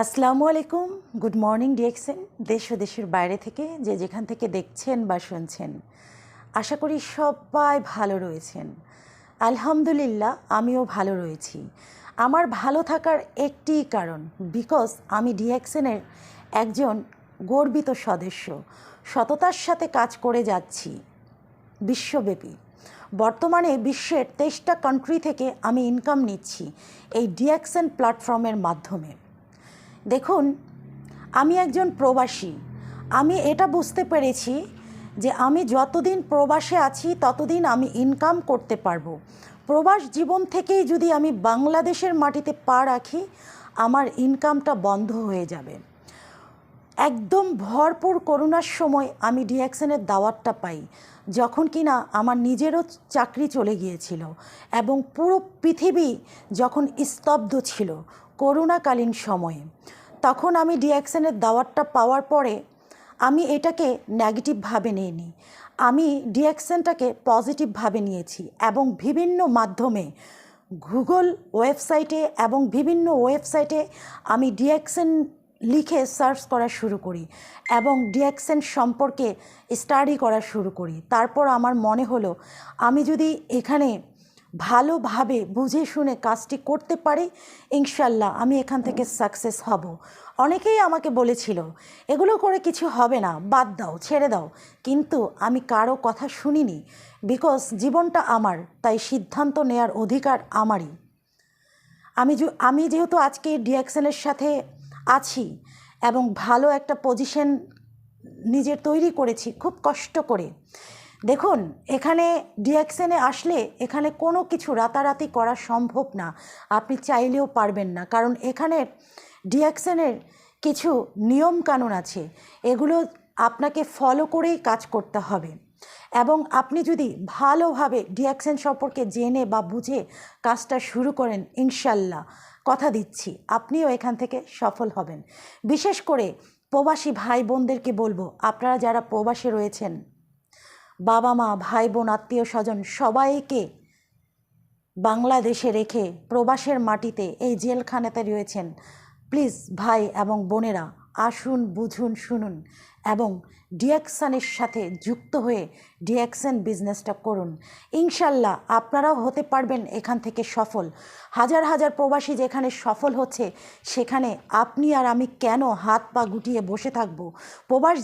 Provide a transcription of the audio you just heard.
আসসালামু আলাইকুম। Good morning ডিএক্সেন দেশ ও দেশের বাইরে থেকে যে যেখান থেকে দেখছেন বা শুনছেন। আশা করি সবাই ভালো রয়েছেন। আলহামদুলিল্লাহ, আমিও ভালো রয়েছি। আমার ভালো থাকার একটি কারণ বিকজ আমি ডিএক্সেনের একজন গর্বিত সদস্য। সততার সাথে কাজ করে যাচ্ছি বিশ্বব্যাপী। বর্তমানে বিশ্বের তেইশটা কান্ট্রি থেকে আমি ইনকাম নিচ্ছি এই ডিএক্সেন প্ল্যাটফর্মের মাধ্যমে। দেখুন, আমি একজন প্রবাসী। আমি এটা বুঝতে পেরেছি যে আমি যতদিন প্রবাসে আছি, ততদিন আমি ইনকাম করতে পারব। প্রবাস জীবন থেকেই যদি আমি বাংলাদেশের মাটিতে পা রাখি, আমার ইনকামটা বন্ধ হয়ে যাবে। একদম ভরপুর করোনার সময় আমি ডিএক্সনের দাওয়াতটা পাই, যখন কিনা আমার নিজেরও চাকরি চলে গিয়েছিল এবং পুরো পৃথিবী যখন স্তব্ধ ছিল করোনাকালীন সময়ে। তখন আমি ডিএক্সনের দাওয়াতটা পাওয়ার পরে আমি এটাকে নেগেটিভভাবে নিইনি। আমি ডিএক্সেনটাকে পজিটিভভাবে নিয়েছি এবং বিভিন্ন মাধ্যমে গুগল ওয়েবসাইটে এবং বিভিন্ন ওয়েবসাইটে আমি ডিএক্সেন লিখে সার্চ করা শুরু করি এবং ডিএক্সেন সম্পর্কে স্টাডি করা শুরু করি। তারপর আমার মনে হলো, আমি যদি এখানে ভালোভাবে বুঝে শুনে কাজটি করতে পারি, ইনশাল্লাহ আমি এখান থেকে সাকসেস হব। অনেকেই আমাকে বলেছিল, এগুলো করে কিছু হবে না, বাদ দাও, ছেড়ে দাও। কিন্তু আমি কারও কথা শুনিনি বিকজ জীবনটা আমার, তাই সিদ্ধান্ত নেয়ার অধিকার আমারই। আমি আমি যেহেতু আজকে ডিএক্সেলের সাথে আছি এবং ভালো একটা পজিশন নিজের তৈরি করেছি, খুব কষ্ট করে। দেখুন, এখানে ডিএক্সেনে আসলে এখানে কোনো কিছু রাতারাতি করা সম্ভব না। আপনি চাইলেও পারবেন না। কারণ এখানে ডিএক্সেনের কিছু নিয়ম কানুন আছে। এগুলো আপনাকে ফলো করেই কাজ করতে হবে। এবং আপনি যদি ভালোভাবে ডিএক্সেন সম্পর্কে জেনে বা বুঝে কাজটা শুরু করেন, ইনশাল্লাহ। কথা দিচ্ছি, আপনিও এখান থেকে সফল হবেন। বিশেষ করে প্রবাসী ভাই বোনদেরকে বলব, আপনারা যারা প্রবাসে রয়েছেন বাবা মা, ভাই বোন, আত্মীয় স্বজন সবাইকে বাংলাদেশে রেখে প্রবাসের মাটিতে এই জেলখানাতে রয়েছেন। প্লিজ ভাই এবং বোনেরা, আসুন, বুঝুন, শুনুন এবং ডিএকশানের সাথে যুক্ত হয়ে ডিএকশন বিজনেসটা করুন। ইনশাল্লাহ আপনারাও হতে পারবেন এখান থেকে সফল। হাজার হাজার প্রবাসী যেখানে সফল হচ্ছে, সেখানে আপনি আর আমি কেন হাত পা গুটিয়ে বসে থাকব? প্রবাস